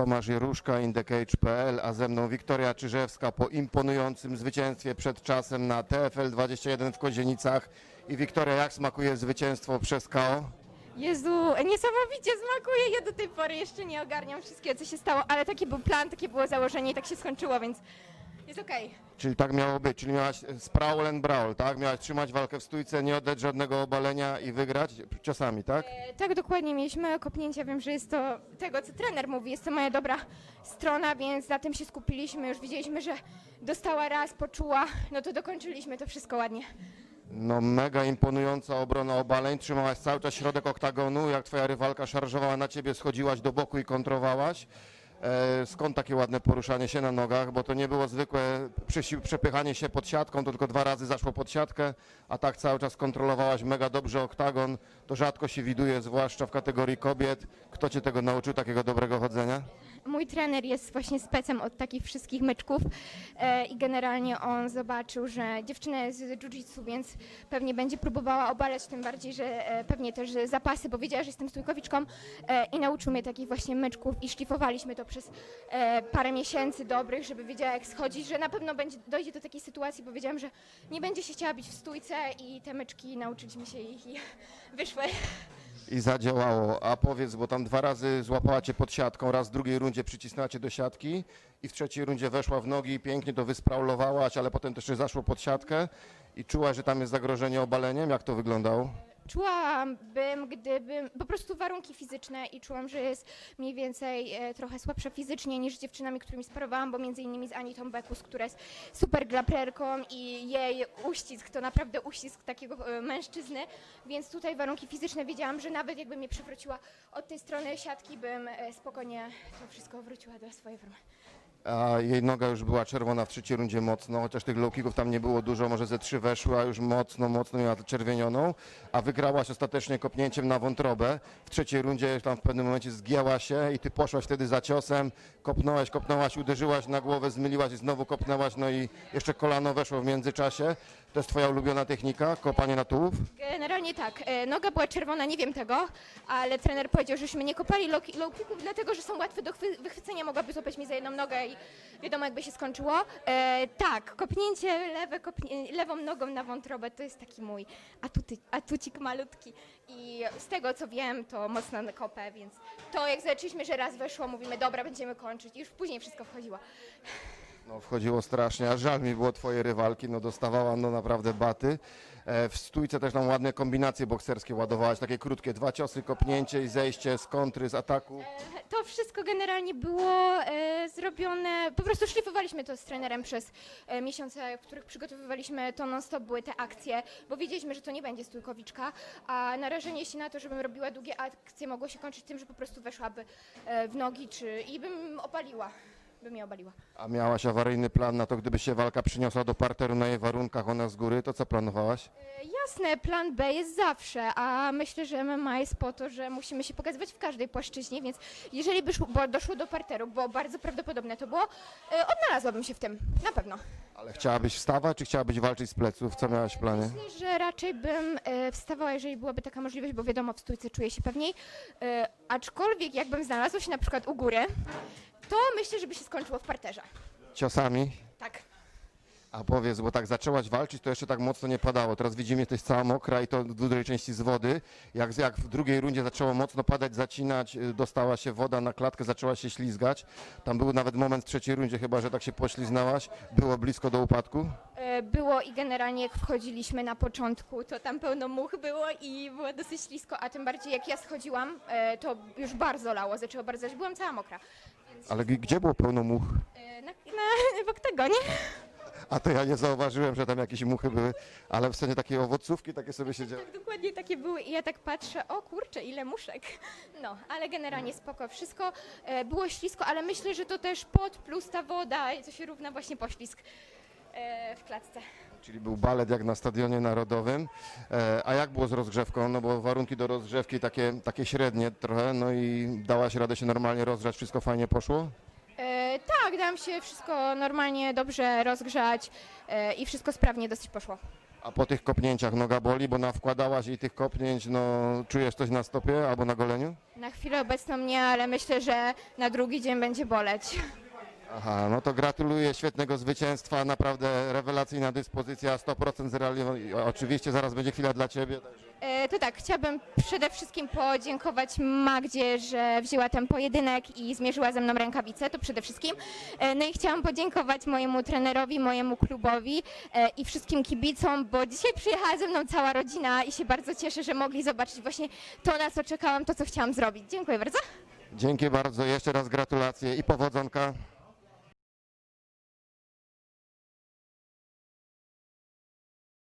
Tomasz Jeruszka, InTheCage.pl, a ze mną Wiktoria Czyżewska po imponującym zwycięstwie przed czasem na TFL 21 w Kozienicach. I Wiktoria, jak smakuje zwycięstwo przez KO? Jezu, niesamowicie smakuje. Ja do tej pory jeszcze nie ogarniam wszystkiego, co się stało, ale taki był plan, takie było założenie i tak się skończyło, więc jest okej. Czyli tak miało być, czyli miałaś sprawl and brawl, tak? Miałaś trzymać walkę w stójce, nie oddać żadnego obalenia i wygrać ciosami, tak? E, Tak, dokładnie. Mieliśmy kopnięcia. Wiem, że jest to tego, co trener mówi. Jest to moja dobra strona, więc na tym się skupiliśmy. Już widzieliśmy, że dostała raz, poczuła. No to dokończyliśmy to wszystko ładnie. No mega imponująca obrona obaleń, trzymałaś cały czas środek oktagonu, jak twoja rywalka szarżowała na ciebie, schodziłaś do boku i kontrowałaś. E, skąd takie ładne poruszanie się na nogach, bo to nie było zwykłe przepychanie się pod siatką, to tylko dwa razy zaszło pod siatkę, a tak cały czas kontrolowałaś mega dobrze oktagon, to rzadko się widuje, zwłaszcza w kategorii kobiet. Kto cię tego nauczył, takiego dobrego chodzenia? Mój trener jest właśnie specem od takich wszystkich myczków e, i generalnie on zobaczył, że dziewczyna jest z jiu-jitsu, więc pewnie będzie próbowała obalać, tym bardziej, że e, pewnie też zapasy, bo wiedziała, że jestem stójkowiczką e, i nauczył mnie takich właśnie myczków i szlifowaliśmy to przez e, parę miesięcy dobrych, żeby wiedziała jak schodzić, że na pewno będzie, dojdzie do takiej sytuacji, bo wiedziałam, że nie będzie się chciała bić w stójce i te myczki nauczyliśmy się ich i wyszły. I zadziałało. A powiedz, bo tam dwa razy złapała cię pod siatką, raz w drugiej rundzie przycisnęła cię do siatki i w trzeciej rundzie weszła w nogi i pięknie to wyspraulowałaś, ale potem też jeszcze zaszło pod siatkę i czułaś, że tam jest zagrożenie obaleniem. Jak to wyglądało? Czułabym, gdybym, po prostu warunki fizyczne i czułam, że jest mniej więcej e, trochę słabsza fizycznie niż dziewczynami, którymi sparowałam, bo między innymi z Anitą Bekus, która jest super graprerką i jej uścisk to naprawdę uścisk takiego e, mężczyzny, więc tutaj warunki fizyczne wiedziałam, że nawet jakby mnie przewróciła od tej strony siatki, bym e, spokojnie to wszystko wróciła do swojej formy. A jej noga już była czerwona w trzeciej rundzie mocno, chociaż tych low kicków tam nie było dużo, może ze trzy weszły, a już mocno, mocno miała czerwienioną, a wygrałaś ostatecznie kopnięciem na wątrobę. W trzeciej rundzie tam w pewnym momencie zgięła się i ty poszłaś wtedy za ciosem, kopnąłeś, kopnąłaś, uderzyłaś na głowę, zmyliłaś i znowu kopnęłaś, no i jeszcze kolano weszło w międzyczasie. To jest twoja ulubiona technika, kopanie na tułów? Generalnie tak, e, noga była czerwona, nie wiem tego, ale trener powiedział, żeśmy nie kopali low, ki- low kicków, dlatego że są łatwe do chwy- wychwycenia, mogłaby złapać mi za jedną nogę wiadomo jakby się skończyło. E, tak, kopnięcie lewe, kopnie, lewą nogą na wątrobę to jest taki mój atuty, atucik malutki i z tego co wiem to mocno na kopę, więc to jak zobaczyliśmy, że raz weszło, mówimy dobra, będziemy kończyć i już później wszystko wchodziło. No, wchodziło strasznie, a żal mi było twojej rywalki, no dostawała no naprawdę baty. E, w stójce też tam ładne kombinacje bokserskie ładowałaś, takie krótkie, dwa ciosy, kopnięcie i zejście z kontry, z ataku. To wszystko generalnie było e, zrobione, po prostu szlifowaliśmy to z trenerem przez e, miesiące, w których przygotowywaliśmy to non-stop, były te akcje, bo wiedzieliśmy, że to nie będzie stójkowiczka, a narażenie się na to, żebym robiła długie akcje mogło się kończyć tym, że po prostu weszłaby e, w nogi, czy i bym opaliła, bym je obaliła. A miałaś awaryjny plan na to, gdyby się walka przyniosła do parteru na jej warunkach, ona z góry, to co planowałaś? E, Jasne, plan B jest zawsze, a myślę, że MMA jest po to, że musimy się pokazywać w każdej płaszczyźnie, więc jeżeli by szło, bo doszło do parteru, bo bardzo prawdopodobne to było, e, odnalazłabym się w tym, na pewno. Ale chciałabyś wstawać, czy chciałabyś walczyć z pleców? Co miałaś w planie? Myślę, że raczej bym e, wstawała, jeżeli byłaby taka możliwość, bo wiadomo, w stójce czuję się pewniej. E, aczkolwiek jakbym znalazła się na przykład u góry, to myślę, żeby się skończyło w parterze. Ciosami? A powiedz, bo tak zaczęłaś walczyć, to jeszcze tak mocno nie padało. Teraz widzimy, jesteś cała mokra i to w dużej części z wody. Jak, jak w drugiej rundzie zaczęło mocno padać, zacinać, y, dostała się woda na klatkę, zaczęła się ślizgać. Tam był nawet moment w trzeciej rundzie chyba, że tak się pośliznałaś. Było blisko do upadku. E, Było i generalnie jak wchodziliśmy na początku, to tam pełno much było i było dosyć ślisko, a tym bardziej jak ja schodziłam, e, to już bardzo lało, zaczęło bardzo lać, byłam cała mokra. Ale g- gdzie było pełno much? E, Na, na, w oktagonie. A to ja nie zauważyłem, że tam jakieś muchy były, ale w scenie takiej owocówki takie sobie siedziały. Tak, dokładnie takie były i ja tak patrzę, o kurczę, ile muszek. No, ale generalnie spoko, wszystko e, było ślisko, ale myślę, że to też pot plus ta woda, co się równa właśnie poślizg e, w klatce. Czyli był balet jak na stadionie narodowym. E, a jak było z rozgrzewką? No bo warunki do rozgrzewki takie, takie średnie trochę, no i dałaś radę się normalnie rozgrzać, wszystko fajnie poszło? Tak, dałam się wszystko normalnie, dobrze rozgrzać e, i wszystko sprawnie dosyć poszło. A po tych kopnięciach noga boli, bo nawkładałaś i tych kopnięć, no czujesz coś na stopie albo na goleniu? Na chwilę obecną nie, ale myślę, że na drugi dzień będzie boleć. Aha, no to gratuluję świetnego zwycięstwa, naprawdę rewelacyjna dyspozycja, 100% zrealizowana. Oczywiście zaraz będzie chwila dla Ciebie. Także. E, To tak, chciałabym przede wszystkim podziękować Magdzie, że wzięła ten pojedynek i zmierzyła ze mną rękawice, to przede wszystkim. E, No i chciałam podziękować mojemu trenerowi, mojemu klubowi e, i wszystkim kibicom, bo dzisiaj przyjechała ze mną cała rodzina i się bardzo cieszę, że mogli zobaczyć właśnie to, na co czekałam, to, co chciałam zrobić. Dziękuję bardzo. Dzięki bardzo, jeszcze raz gratulacje i powodzonka.